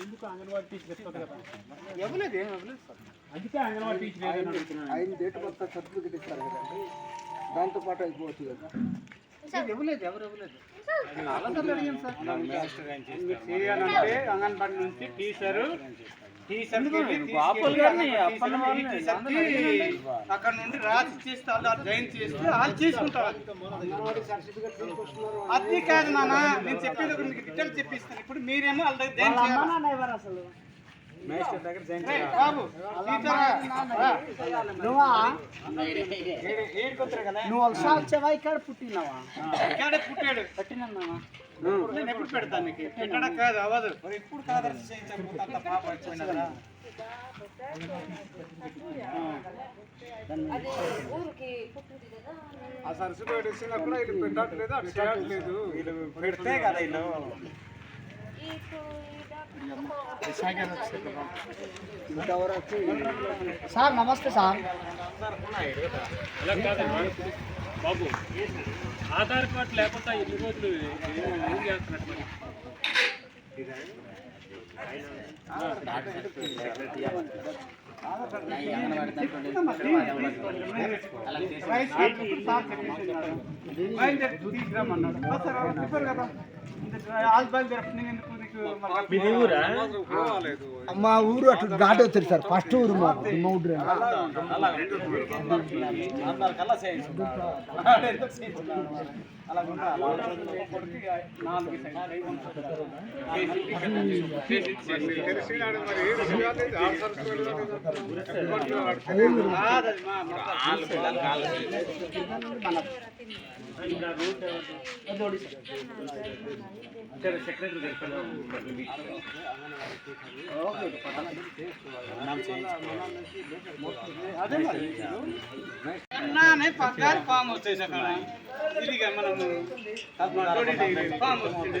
ఎందుకు అంగన్వాడీ టీచర్ ఇస్తుంది కదా? ఇవ్వలేదు ఏం ఇవ్వలేదు సార్. అందుకే అంగన్వాడీ టీచర్ ఏదైనా అడుగుతున్నాను ఆయన డేట్ కొత్త సర్టిఫికేట్ ఇస్తారు కదండి దాంతో పాటు అయిపోవచ్చు కదా. ఇవ్వలేదు ఎవరు ఇవ్వలేదు. అడిగాను సార్. అంగన్వాడీ నుంచి టీచరు అక్కడ నుండి రాసి చేస్తే వాళ్ళు జాయిన్ చేస్తే వాళ్ళు చేసుకుంటారు. అది కాదు నాన్న నేను చెప్పేది ఒకటి మీకు డీటెయిల్స్ చెప్పిస్తాను. ఇప్పుడు మీరేమో వాళ్ళ జాయిన్ చేయాలి. మేస్టర్ దగ్గర జాయిన్ రేయ్ బాబు. నువ్వా? కదా. నువ్వు వలస వచ్చావా? ఇక్కడ పుట్టినావా? ఇక్కడే పుట్టాడు. పుట్టినన్నావా? నేను ఎప్పుడు పెడతాను నీకు? పెట్టడా కాదు అవ్వదు. మరి ఎప్పుడు అంత పాప కదా ఆ. ఇచ్చినా కూడా ఇది పెట్టట్లేదు అది చేయట్లేదు వీళ్ళు పెడితే కదా వీళ్ళు సార్ నమస్తే సార్ అలా కాదమ్మా బాబు ఆధార్ కార్డు లేకపోతే ఎన్ని రోజులు ఏం- ఏం చేస్తున్నట్టు మరి రైస్ ఇప్పుడు సార్ చెప్పేసినారు. బయలుదేరి తీసుకురమ్మన్నాడు. ఆ సార్, ఆ చెప్పారు కదా. E, al ben de మా ఊరు? అటు దాటి వచ్చారు సార్ ఫస్ట్ ఊరు మా మా ఊరు. సెక్రటరీ అదే మరి ఫామ్ వచ్చేసి అక్కడ తిరిగా మనము ఫామ్ వచ్చింది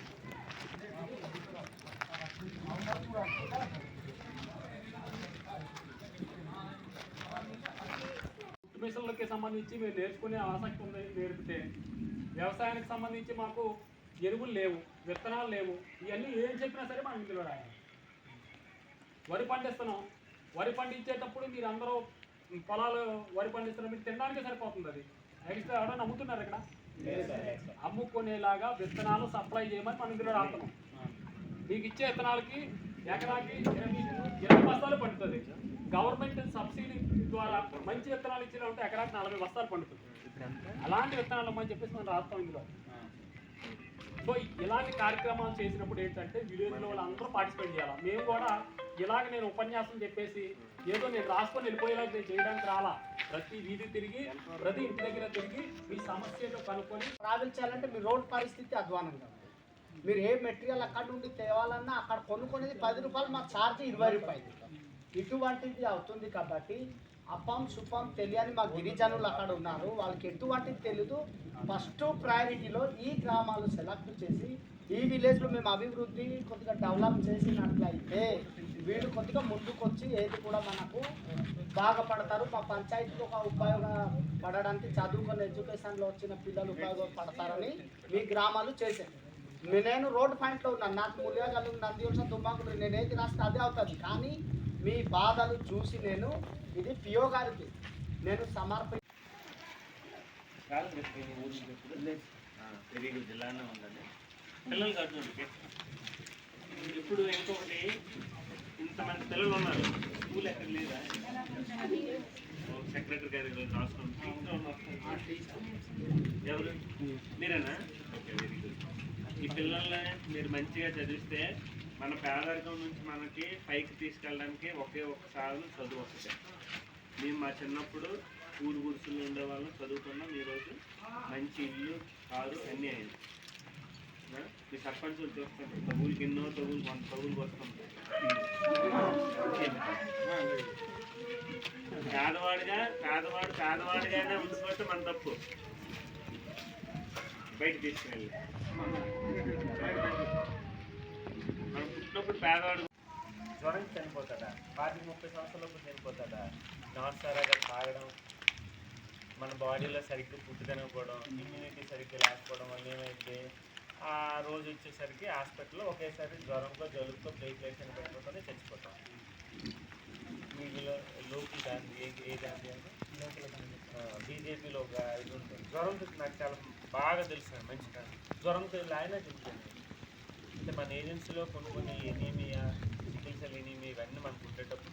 మిషన్లకి సంబంధించి మీరు నేర్చుకునే ఆసక్తి ఉంది నేర్పితే వ్యవసాయానికి సంబంధించి మాకు ఎరువులు లేవు విత్తనాలు లేవు ఇవన్నీ ఏం చెప్పినా సరే మనం ఇందులో రాయాలి వరి పండిస్తున్నాం. వరి పండించేటప్పుడు మీరు అందరూ పొలాలు వరి పండిస్తున్నారు మీరు తినడానికి సరిపోతుంది అది. నెక్స్ట్ ఎవరైనా అమ్ముతున్నారు ఇక్కడ? అమ్ముకునేలాగా విత్తనాలు సప్లై చేయమని మనం ఇందులో రాస్తున్నాం. మీకు ఇచ్చే విత్తనాలకి ఎకరాకి ఇరవై బస్తాలు పండుతుంది. గవర్నమెంట్ సబ్సిడీ ద్వారా మంచి విత్తనాలు ఇచ్చినట్టు ఎకరాకి నలభై బస్తాలు పండుతుంది. అలాంటి విత్తనాలు అమ్మని చెప్పేసి మనం రాస్తాం ఇందులో. సో ఇలాంటి కార్యక్రమాలు చేసినప్పుడు ఏంటంటే విలేజ్లో వాళ్ళందరూ పార్టిసిపేట్ చేయాలి? మేము కూడా ఇలాగ నేను ఉపన్యాసం చెప్పేసి ఏదో నేను రాసుకొని వెళ్ళిపోయేలాగా నేను చేయడానికి రాలా? ప్రతి వీధి తిరిగి ప్రతి ఇంటి దగ్గర తిరిగి మీ సమస్యలు కనుక్కొని ట్రావెల్ చేయాలంటే మీ రోడ్ పరిస్థితి అధ్వానంగా మీరు ఏ మెటీరియల్ అక్కడ నుండి తేవాలన్నా అక్కడ కొనుక్కునేది పది రూపాయలు మాకు ఛార్జ్ ఇరవై రూపాయలు. ఇటువంటిది అవుతుంది కాబట్టి అప్పం సుపం తెలియని మా గిరిజనులు అక్కడ ఉన్నారు. వాళ్ళకి ఎటువంటిది తెలీదు. ఫస్ట్ ప్రయారిటీలో ఈ గ్రామాలు సెలెక్ట్ చేసి ఈ విలేజ్లో మేము అభివృద్ధి కొద్దిగా డెవలప్ చేసినట్లయితే వీళ్ళు కొద్దిగా ముందుకొచ్చి ఏది కూడా మనకు బాగుపడతారు. మా పంచాయతీకి ఒక ఉపయోగపడడానికి చదువుకున్న ఎడ్యుకేషన్లో వచ్చిన పిల్లలు ఉపయోగపడతారని మీ గ్రామాలు చేశారు. నేను రోడ్ పాయింట్లో ఉన్నాను. నాకు ములియాగలు నంది వచ్చిన తుమ్మాకులు నేను ఏది రాస్తే అదే అవుతుంది. కానీ మీ బాధను చూసి నేను ఇది పియో గారికి నేను సమర్పి పెరిగి జిల్లానే ఉందండి పిల్లలు కట్టుకోండి ఇప్పుడు ఇంకొకటి ఇంతమంది పిల్లలు ఉన్నారు స్కూల్ ఎక్కడ లేదా సెక్రటరీ గారి ఈరోజు ఎవరు? మీరేనా? ఓకే వెరీ గుడ్ ఈ పిల్లల్ని మీరు మంచిగా చదివిస్తే మన పేదరికం నుంచి మనకి పైకి తీసుకెళ్ళడానికి ఒకే ఒక చదువు వస్తుంది మేము మా చిన్నప్పుడు ఊరు గురుసులు ఉండేవాళ్ళం చదువుకున్నాం. ఈరోజు మంచి మంచి ఇల్లు కారు అన్నీ అయింది మీ సర్పంచ్ చూస్తాను తగులకి ఎన్నో తగులు వంద తగులు వస్తుంటాయి. పేదవాడిగా పేదవాడు పేదవాడిగానే ఉంచుకుంటే మన తప్పు. బయట తీసుకెళ్ళి మనం పుట్టినప్పుడు పేదవాడు జ్వరం చనిపోతాడా? పాతిక ముప్పై సంవత్సరాలప్పుడు చనిపోతాడా? నమస్కారాలు తాగడం మన బాడీలో సరిగ్గా ఫుడ్ తినకపోవడం ఇమ్యూనిటీ సరిగ్గా లేకపోవడం వల్ల ఏమైంది? ఆ రోజు వచ్చేసరికి హాస్పిటల్లో ఒకేసారి జ్వరంతో జలుబుతో ప్లేట్లేషన్ పడిపోతుంది చచ్చిపోతాం. మీలో లోకి దాన్ని ఏ ఏ దాన్ని అంటే? బీజేపీలో ఒక ఇది ఉంటుంది జ్వరం గురించి నాకు చాలా బాగా తెలుసు మంచి కానీ జ్వరంతో ఆయన చెప్తాను అంటే మన ఏజెన్సీలో కొన్ని కొన్ని ఎనీమియా సికిల్ సెల్ ఎనీమియా ఇవన్నీ మనకు ఉండేటప్పుడు